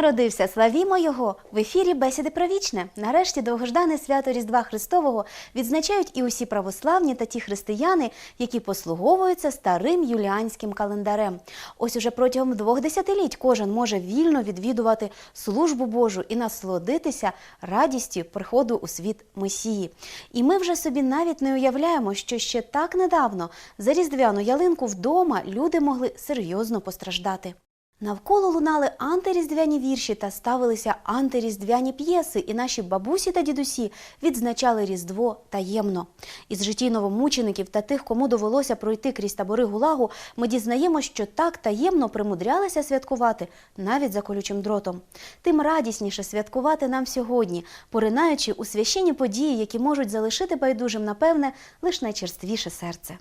Народився, славімо Його! В ефірі бесіди про вічне. Нарешті довгождане свято Різдва Христового відзначають і усі православні та ті християни, які послуговуються старим юліанським календарем. Ось уже протягом двох десятиліть кожен може вільно відвідувати службу Божу і насолодитися радістю приходу у світ Месії. І ми вже собі навіть не уявляємо, що ще так недавно за різдвяну ялинку вдома люди могли серйозно постраждати. Навколо лунали антиріздвяні вірші та ставилися антиріздвяні п'єси, і наші бабусі та дідусі відзначали Різдво таємно. Із житті новомучеників та тих, кому довелося пройти крізь табори гулагу, ми дізнаємо, що так таємно примудрялися святкувати навіть за колючим дротом. Тим радісніше святкувати нам сьогодні, поринаючи у священні події, які можуть залишити байдужим, напевне, лише найчерствіше серце.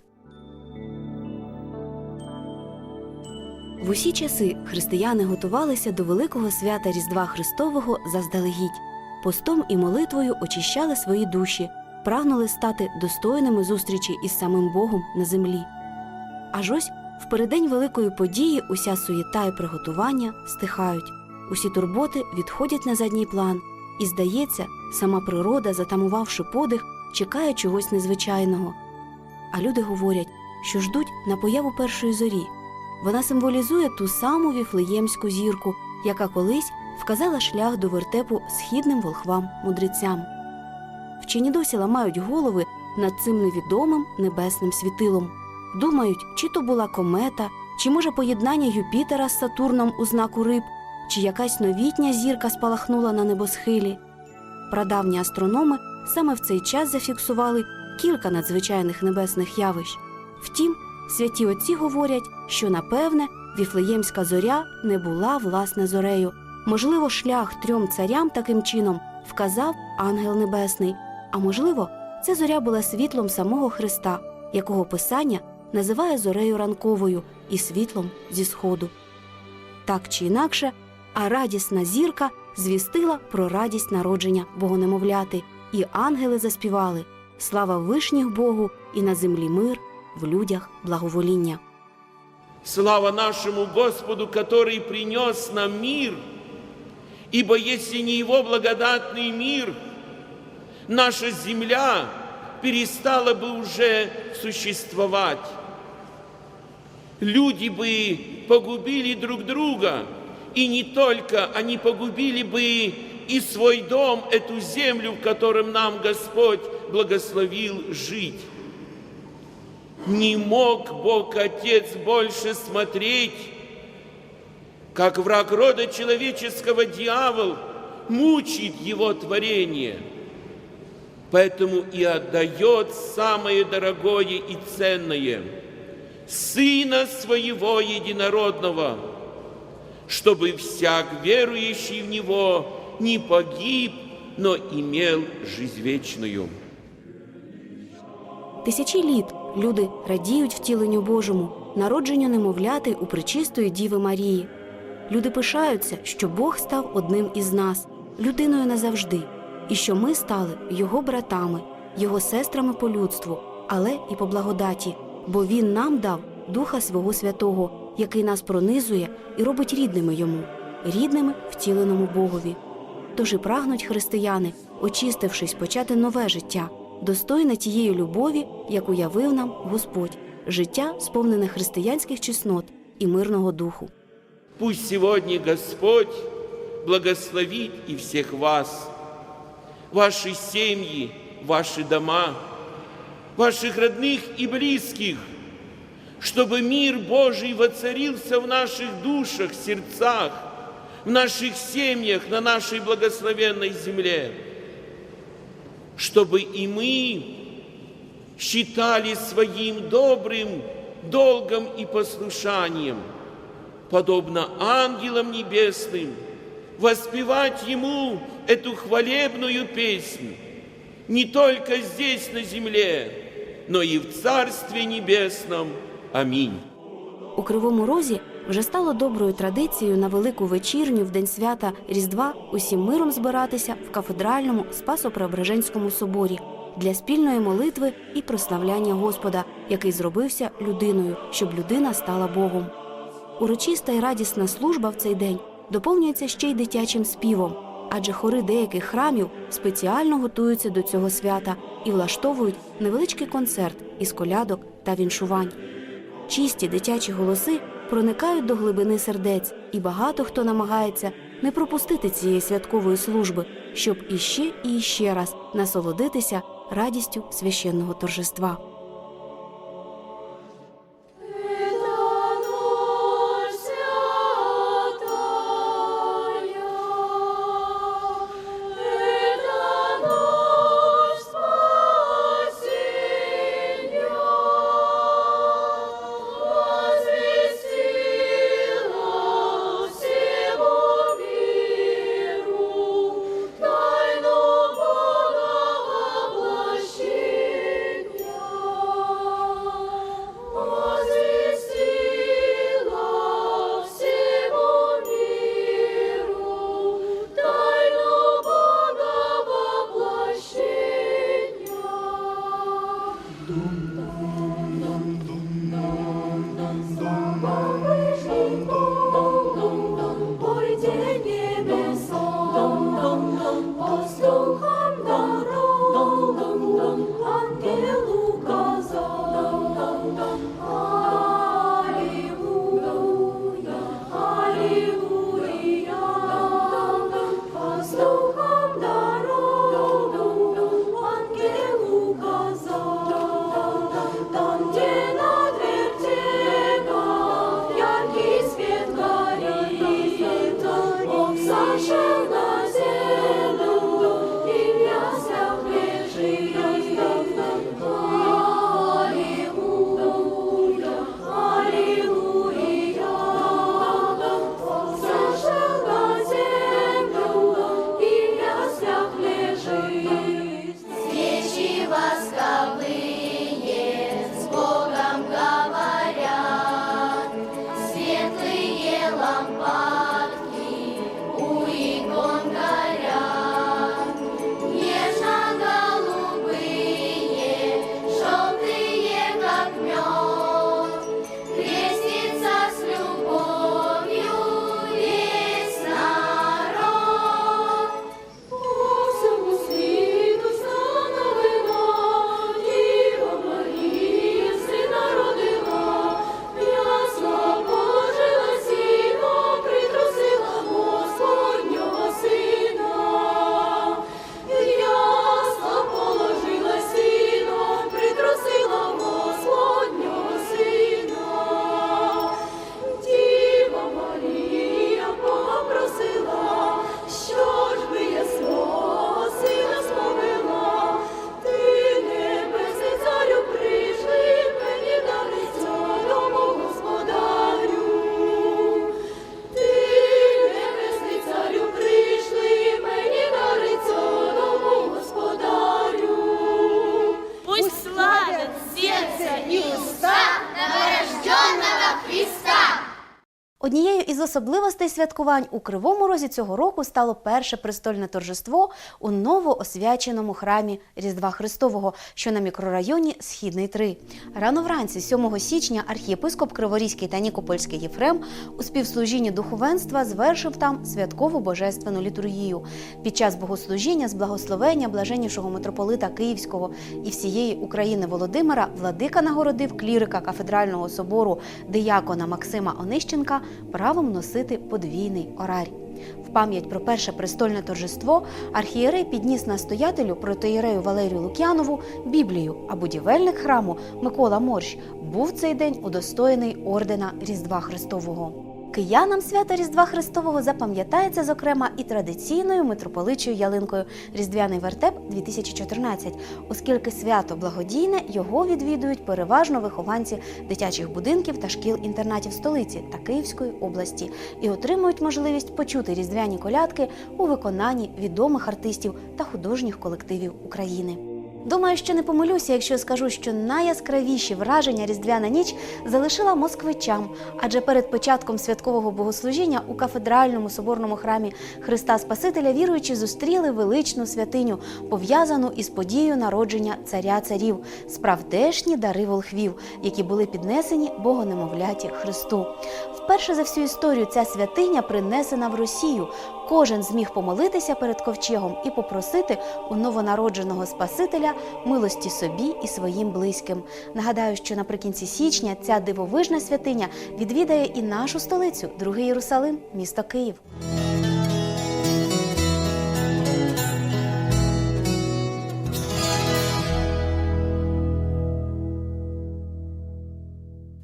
В усі часи християни готувалися до великого свята Різдва Христового заздалегідь. Постом і молитвою очищали свої душі, прагнули стати достойними зустрічі із самим Богом на землі. Аж ось в переддень великої події уся суєта і приготування стихають, усі турботи відходять на задній план, і, здається, сама природа, затамувавши подих, чекає чогось незвичайного. А люди говорять, що ждуть на появу першої зорі. Вона символізує ту саму віфлеємську зірку, яка колись вказала шлях до вертепу східним волхвам мудрецям. Вчені досі ламають голови над цим невідомим небесним світилом. Думають, чи то була комета, чи може поєднання Юпітера з Сатурном у знаку риб, чи якась новітня зірка спалахнула на небосхилі. Прадавні астрономи саме в цей час зафіксували кілька надзвичайних небесних явищ. Втім, святі отці говорять, що напевне віфлеємська зоря не була власне зорею. Можливо, шлях трьом царям таким чином вказав ангел небесний, а можливо, ця зоря була світлом самого Христа, якого Писання називає зорею ранковою і світлом зі сходу. Так чи інакше, а радісна зірка звістила про радість народження богонемовляти, і ангели заспівали Слава вишніх Богу і на землі мир, в людях благовоління. Слава нашему Господу, который принес нам мир, ибо если не Его благодатный мир, наша земля перестала бы уже существовать. Люди бы погубили друг друга, и не только, они погубили бы и свой дом, эту землю, в котором нам Господь благословил жить. Не мог Бог Отец больше смотреть, как враг рода человеческого дьявол мучит его творение. Поэтому и отдает самое дорогое и ценное – Сына Своего Единородного, чтобы всяк верующий в Него не погиб, но имел жизнь вечную. Тисячі літ люди радіють втіленню Божому, народженню немовляти у пречистої Діви Марії. Люди пишаються, що Бог став одним із нас, людиною назавжди, і що ми стали його братами, його сестрами по людству, але і по благодаті, бо Він нам дав Духа Свого Святого, який нас пронизує і робить рідними йому, рідними втіленому Богові. Тож і прагнуть християни, очистившись, почати нове життя, достойне тієї любові, яку явив нам Господь, життя, сповнене християнських чеснот і мирного духу. Пусть сегодня Господь благословит и всех вас, ваши семьи, ваши дома, ваших родных и близких, чтобы мир Божий воцарился в наших душах, сердцах, в наших семьях, на нашей благословенной земле, чтобы и мы считали своим добрым долгом и послушанием – подобно ангелам небесным, воспевать Ему эту хвалебную песнь не только здесь на земле, но и в Царстве Небесном. Аминь. У Кривому Розі вже стало доброю традицією на велику вечірню в день свята Різдва усім миром збиратися в кафедральному Спасо-Преображенському соборі для спільної молитви і прославляння Господа, який зробився людиною, щоб людина стала Богом. Урочиста і радісна служба в цей день доповнюється ще й дитячим співом, адже хори деяких храмів спеціально готуються до цього свята і влаштовують невеличкий концерт із колядок та віншувань. Чисті дитячі голоси проникають до глибини сердець, і багато хто намагається не пропустити цієї святкової служби, щоб іще і іще раз насолодитися радістю священного торжества. 음. Однією із святкувань у Кривому Розі цього року стало перше престольне торжество у новоосвяченому храмі Різдва Христового, що на мікрорайоні Східний 3. Рано вранці, 7 січня, архієпископ Криворізький та Нікопольський Єфрем у співслужінні духовенства звершив там святкову божественну літургію. Під час богослужіння з благословення блаженнішого митрополита Київського і всієї України Володимира владика нагородив клірика кафедрального собору диякона Максима Онищенка правом носити подвійний орарій. В пам'ять про перше престольне торжество архієрей підніс настоятелю протоєрею Валерію Лук'янову Біблію, а будівельник храму Микола Морщ був цей день удостоєний ордена Різдва Христового. Киянам свята Різдва Христового запам'ятається, зокрема, і традиційною митрополичою ялинкою Різдвяний вертеп 2014, оскільки свято благодійне його відвідують переважно вихованці дитячих будинків та шкіл-інтернатів столиці та Київської області і отримують можливість почути різдвяні колядки у виконанні відомих артистів та художніх колективів України. Думаю, що не помилюся, якщо скажу, що найяскравіші враження Різдвяна ніч залишила москвичам, адже перед початком святкового богослужіння у кафедральному соборному храмі Христа Спасителя віруючі зустріли величну святиню, пов'язану із подією народження царя царів, справдешні дари волхвів, які були піднесені богонемовляті Христу. Вперше за всю історію ця святиня принесена в Росію. Кожен зміг помолитися перед ковчегом і попросити у новонародженого Спасителя милості собі і своїм близьким. Нагадаю, що наприкінці січня ця дивовижна святиня відвідає і нашу столицю, другий Єрусалим, місто Київ.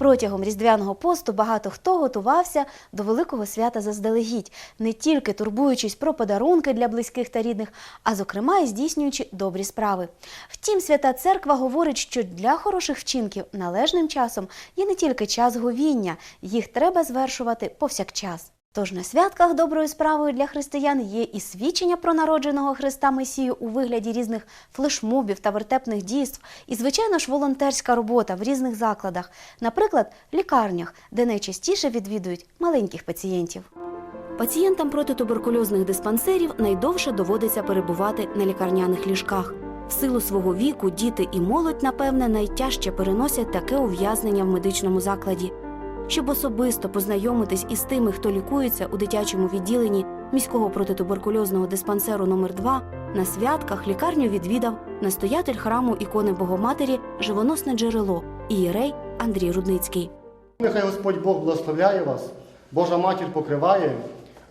Протягом різдвяного посту багато хто готувався до великого свята заздалегідь, не тільки турбуючись про подарунки для близьких та рідних, а зокрема і здійснюючи добрі справи. Втім, свята церква говорить, що для хороших вчинків належним часом є не тільки час говіння, їх треба звершувати повсякчас. Тож на святках доброю справою для християн є і свідчення про народженого Христа Месію у вигляді різних флешмобів та вертепних дійств, і, звичайно ж, волонтерська робота в різних закладах, наприклад, лікарнях, де найчастіше відвідують маленьких пацієнтів. Пацієнтам протитуберкульозних диспансерів найдовше доводиться перебувати на лікарняних ліжках. В силу свого віку діти і молодь, напевне, найтяжче переносять таке ув'язнення в медичному закладі. Щоб особисто познайомитись із тими, хто лікується у дитячому відділенні міського протитуберкульозного диспансеру номер 2 на святках лікарню відвідав настоятель храму ікони Богоматері Живоносне джерело ієрей Андрій Рудницький. Нехай Господь Бог благословляє вас, Божа матір покриває,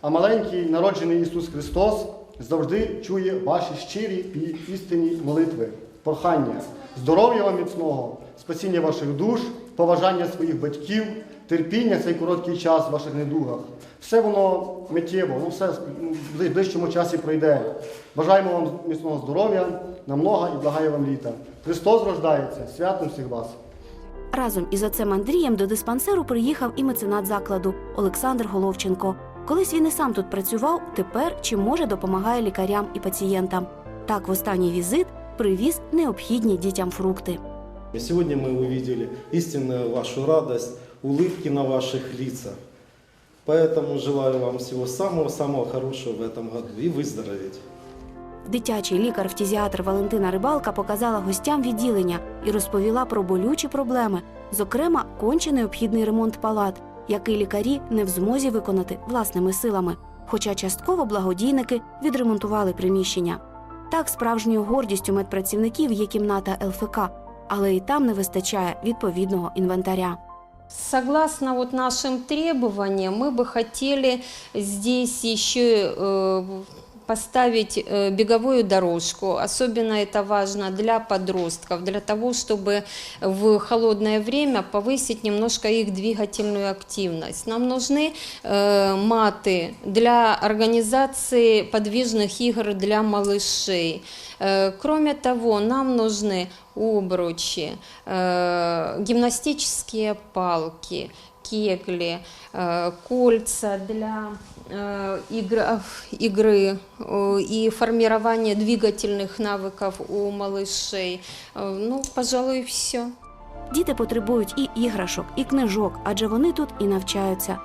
а маленький народжений Ісус Христос завжди чує ваші щирі і істинні молитви, прохання, здоров'я вам міцного, спасіння ваших душ, поважання своїх батьків, терпіння цей короткий час в ваших недугах. Все воно миттєво, воно все в ближчому часі пройде. Бажаємо вам міцного здоров'я, намного і благає вам літа. Христос рождається, святом всіх вас! Разом із отцем Андрієм до диспансеру приїхав і меценат закладу Олександр Головченко. Колись він і сам тут працював, тепер чи може допомагає лікарям і пацієнтам. Так, в останній візит привіз необхідні дітям фрукти. И Сегодня мы увидели истинную вашу радость, улыбки на ваших лицах. Поэтому желаю вам всего самого-самого хорошего в этом году и выздороветь. Дитячий лікар-фтізіатр Валентина Рибалка показала гостям відділення і розповіла про болючі проблеми, зокрема, конче необхідний ремонт палат, який лікарі не в змозі виконати власними силами. Хоча частково благодійники відремонтували приміщення. Так, справжньою гордістю медпрацівників є кімната ЛФК, але і там не вистачає відповідного інвентаря. Согласно вот нашим требованиям, мы бы хотели здесь еще э, поставить э, беговую дорожку. Особенно это важно для подростков, для того, чтобы в холодное время повысить немножко их двигательную активность. Нам нужны э, маты для организации подвижных игр для малышей. Э, Кроме того, нам нужны обручи, э, гимнастические палки, кегли, э, кольца для э, игр- игры э, и формирования двигательных навыков у малышей. Э, Ну, пожалуй, все. Діти потребують і іграшок, і книжок, адже вони тут і навчаються.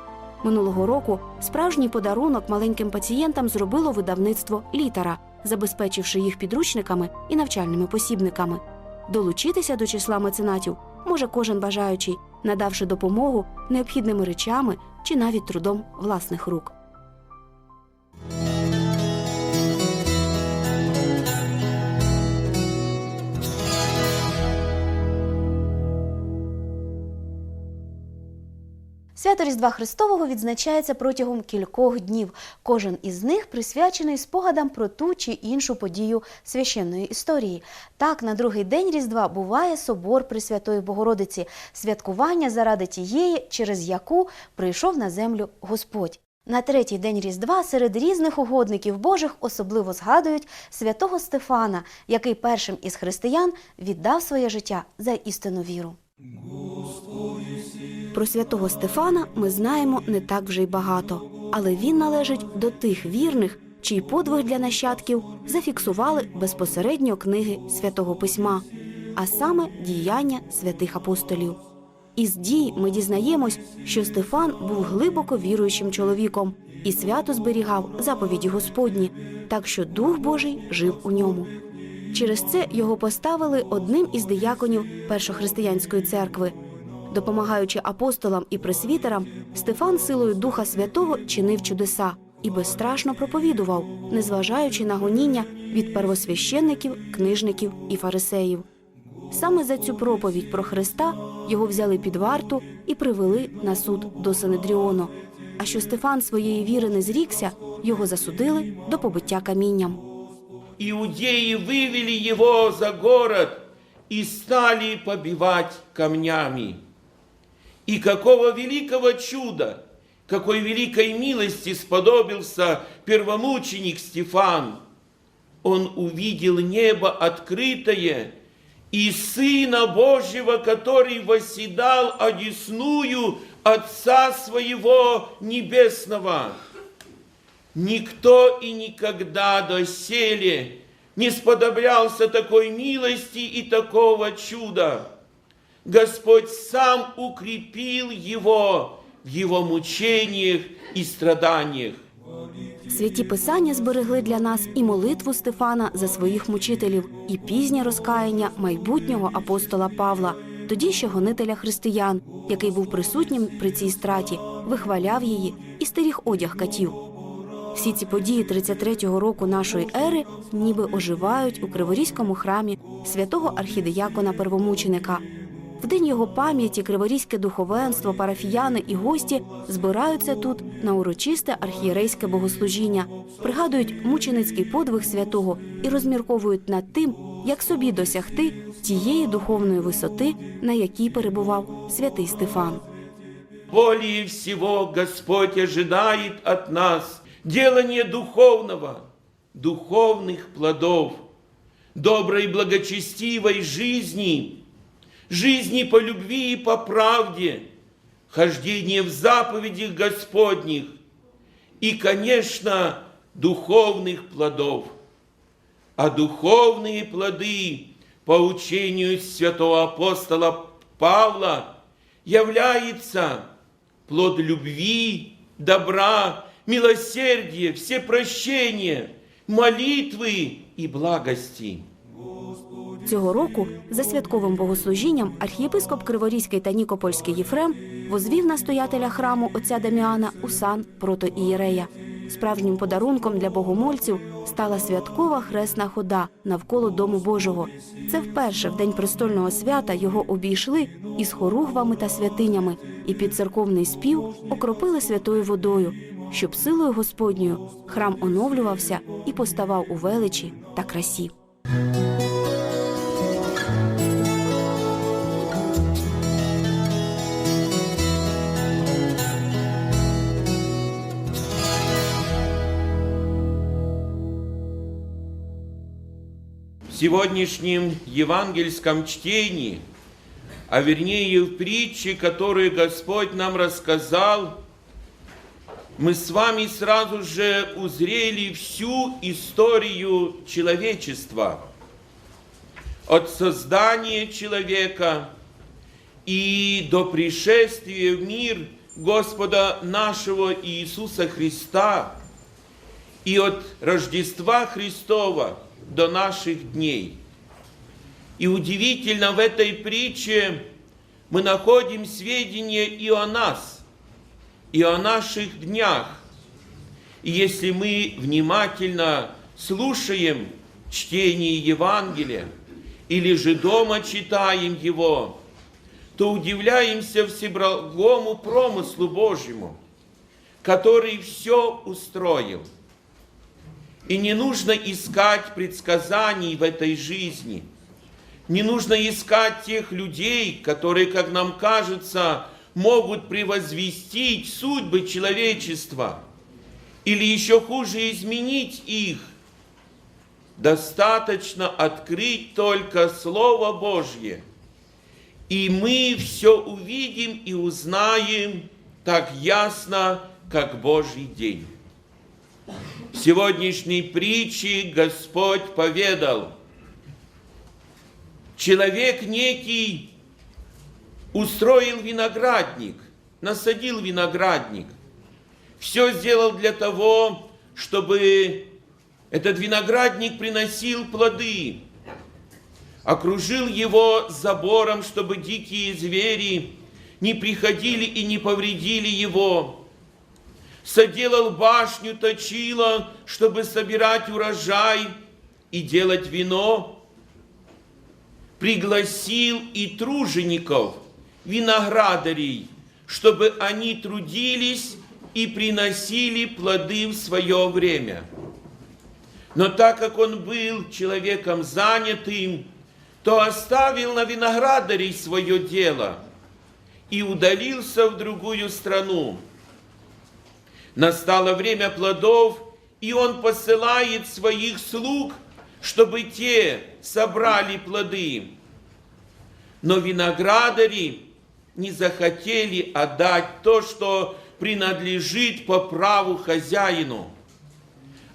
Минулого року справжній подарунок маленьким пацієнтам зробило видавництво літера, забезпечивши їх підручниками і навчальними посібниками. Долучитися до числа меценатів може кожен бажаючий, надавши допомогу необхідними речами чи навіть трудом власних рук. Свято Різдва Христового відзначається протягом кількох днів. Кожен із них присвячений спогадам про ту чи іншу подію священної історії. Так, на другий день Різдва буває собор Пресвятої Богородиці, святкування заради тієї, через яку прийшов на землю Господь. На третій день Різдва серед різних угодників Божих особливо згадують святого Стефана, який першим із християн віддав своє життя за істинну віру. Про святого Стефана ми знаємо не так вже й багато, але він належить до тих вірних, чий подвиг для нащадків зафіксували безпосередньо книги святого письма, а саме діяння святих апостолів. Із дій ми дізнаємось, що Стефан був глибоко віруючим чоловіком і свято зберігав заповіді Господні, так що Дух Божий жив у ньому. Через це його поставили одним із дияконів першохристиянської церкви. Допомагаючи апостолам і пресвітерам, Стефан силою Духа Святого чинив чудеса і безстрашно проповідував, незважаючи на гоніння від первосвященників, книжників і фарисеїв. Саме за цю проповідь про Христа його взяли під варту і привели на суд до Синедріону. А що Стефан своєї віри не зрікся, його засудили до побиття камінням. Иудеи вывели его за город и стали побивать камнями. И какого великого чуда, какой великой милости сподобился первомученик Стефан. Он увидел небо открытое и Сына Божьего, который восседал одесную Отца Своего Небесного. Никто и никогда доселе не сподоблялся такой милости и такого чуда. Господь сам укрепил его в его мучениях и страданиях. Святі писання зберегли для нас і молитву Стефана за своїх мучителів, і пізнє розкаяння майбутнього апостола Павла, тоді ще гонителя християн, який був присутнім при цій страті, вихваляв її і стеріг одяг катів. Всі ці події 33-го року нашої ери ніби оживають у Криворізькому храмі святого архідеякона Первомученика. В день його пам'яті криворізьке духовенство, парафіяни і гості збираються тут на урочисте архієрейське богослужіння, пригадують мученицький подвиг святого і розмірковують над тим, як собі досягти тієї духовної висоти, на якій перебував святий Стефан. Более всего Господь ожидает от нас делания духовного, духовных плодов, доброй благочестивой жизни, жизни по любви и по правде, хождения в заповедях Господних и, конечно, духовных плодов. А духовные плоды, по учению святого апостола Павла, является плод любви, добра, милосердия, всепрощения, молитвы и благости. Цього року за святковим богослужінням архієпископ Криворізький та Нікопольський Єфрем возвів настоятеля храму отця Даміана у сан протоієрея. Справжнім подарунком для богомольців стала святкова хресна хода навколо Дому Божого. Це вперше в день престольного свята його обійшли із хоругвами та святинями, і під церковний спів окропили святою водою, щоб силою Господньою храм оновлювався і поставав у величі та красі. В сегодняшнем евангельском чтении, а вернее в притче, которую Господь нам рассказал, мы с вами сразу же узрели всю историю человечества. От создания человека и до пришествия в мир Господа нашего Иисуса Христа, и от Рождества Христова до наших дней. И удивительно, в этой притче мы находим сведения и о нас, и о наших днях. И если мы внимательно слушаем чтение Евангелия, или же дома читаем его, то удивляемся всеблагому промыслу Божьему, который все устроил. И не нужно искать предсказаний в этой жизни. Не нужно искать тех людей, которые, как нам кажется, могут превозвестить судьбы человечества или еще хуже изменить их. Достаточно открыть только Слово Божье, и мы все увидим и узнаем так ясно, как Божий день. В сегодняшней притче Господь поведал, человек некий устроил виноградник, насадил виноградник, все сделал для того, чтобы этот виноградник приносил плоды, окружил его забором, чтобы дикие звери не приходили и не повредили его, соделал башню, точила, чтобы собирать урожай и делать вино, пригласил и тружеников, виноградарей, чтобы они трудились и приносили плоды в свое время. Но так как он был человеком занятым, то оставил на виноградарей свое дело и удалился в другую страну. Настало время плодов, и он посылает своих слуг, чтобы те собрали плоды. Но виноградари не захотели отдать то, что принадлежит по праву хозяину.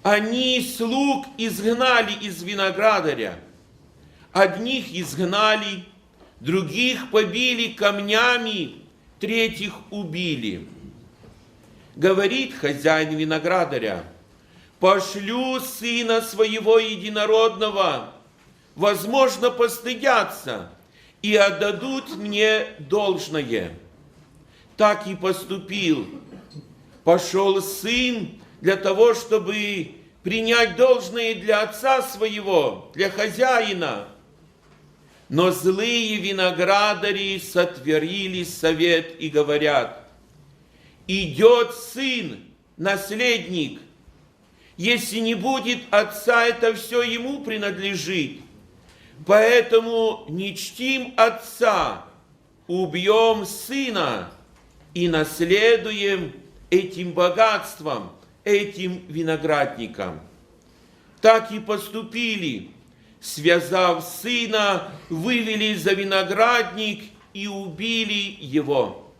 Они слуг изгнали из виноградаря. Одних изгнали, других побили камнями, третьих убили. Говорит хозяин виноградаря, пошлю сына своего единородного, возможно, постыдятся и отдадут мне должное. Так и поступил. Пошел сын для того, чтобы принять должное для отца своего, для хозяина. Но злые виноградари сотворили совет и говорят, идет сын, наследник, если не будет отца, это все ему принадлежит. Поэтому не чтим отца, убьем сына и наследуем этим богатством, этим виноградником. Так и поступили, связав сына, вывели за виноградник и убили его.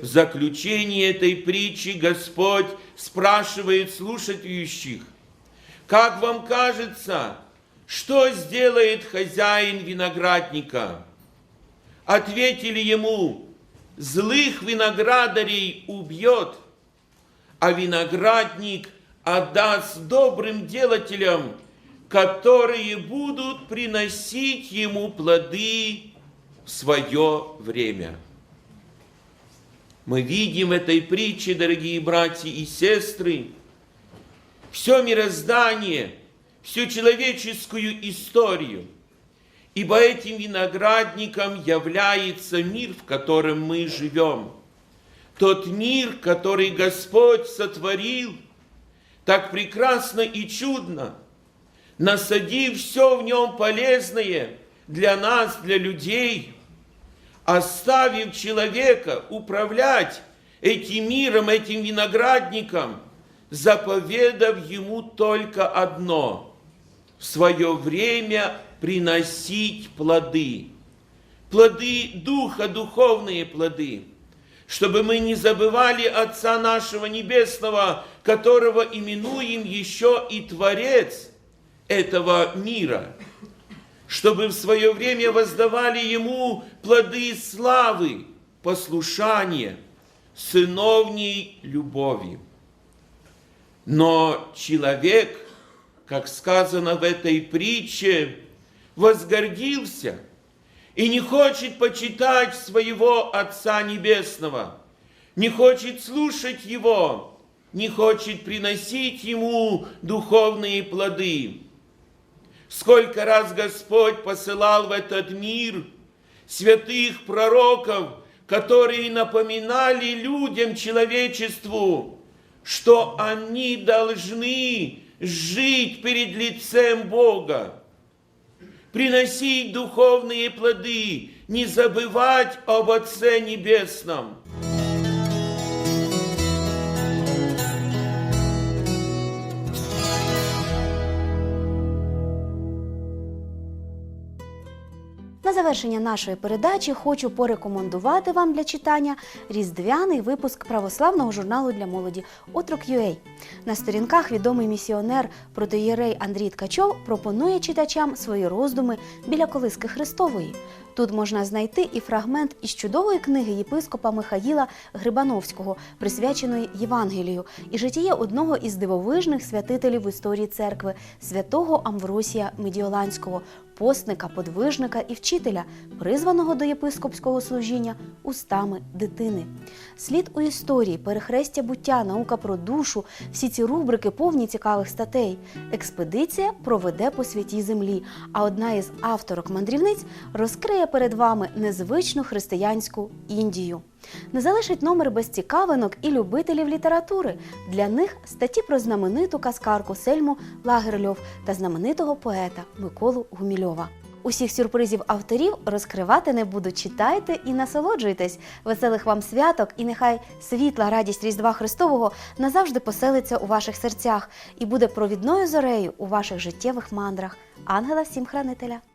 В заключении этой притчи Господь спрашивает слушающих, как вам кажется, что сделает хозяин виноградника? Ответили ему, злых виноградарей убьет, а виноградник отдаст добрым делателям, которые будут приносить ему плоды в свое время. Мы видим этой притче, дорогие братья и сестры, все мироздание, всю человеческую историю. Ибо этим виноградником является мир, в котором мы живем. Тот мир, который Господь сотворил так прекрасно и чудно, насадив все в нем полезное для нас, для людей, оставив человека управлять этим миром, этим виноградником, заповедав ему только одно – в свое время приносить плоды. Плоды Духа, духовные плоды. Чтобы мы не забывали Отца нашего Небесного, которого именуем еще и Творец этого мира. Чтобы в свое время воздавали Ему плоды славы, послушания, сыновней любови. Но человек, как сказано в этой притче, возгордился и не хочет почитать своего Отца Небесного, не хочет слушать Его, не хочет приносить Ему духовные плоды. Сколько раз Господь посылал в этот мир святых пророков, которые напоминали людям, человечеству, что они должны жить перед лицем Бога, приносить духовные плоды, не забывать об Отце Небесном. Завершення нашої передачі хочу порекомендувати вам для читання різдвяний випуск православного журналу для молоді Отрок.ua. На сторінках відомий місіонер протиєрей Андрій Ткачов пропонує читачам свої роздуми біля колиски Христової. Тут можна знайти і фрагмент із чудової книги єпископа Михаїла Грибановського, присвяченої Євангелію, і житіє одного із дивовижних святителів в історії церкви святого Амвросія Медіоланського, постника, подвижника і вчителя, призваного до єпископського служіння устами дитини. Слід у історії, перехрестя буття, наука про душу, всі ці рубрики повні цікавих статей. Експедиція проведе по святій землі, а одна із авторок мандрівниць розкриє перед вами незвичну християнську Індію. Не залишить номер без цікавинок і любителів літератури. Для них статті про знамениту казкарку Сельму Лагерльов та знаменитого поета Миколу Гумільова. Усіх сюрпризів авторів розкривати не буду. Читайте і насолоджуйтесь. Веселих вам святок, і нехай світла радість Різдва Христового назавжди поселиться у ваших серцях і буде провідною зорею у ваших життєвих мандрах. Ангела всім хранителя!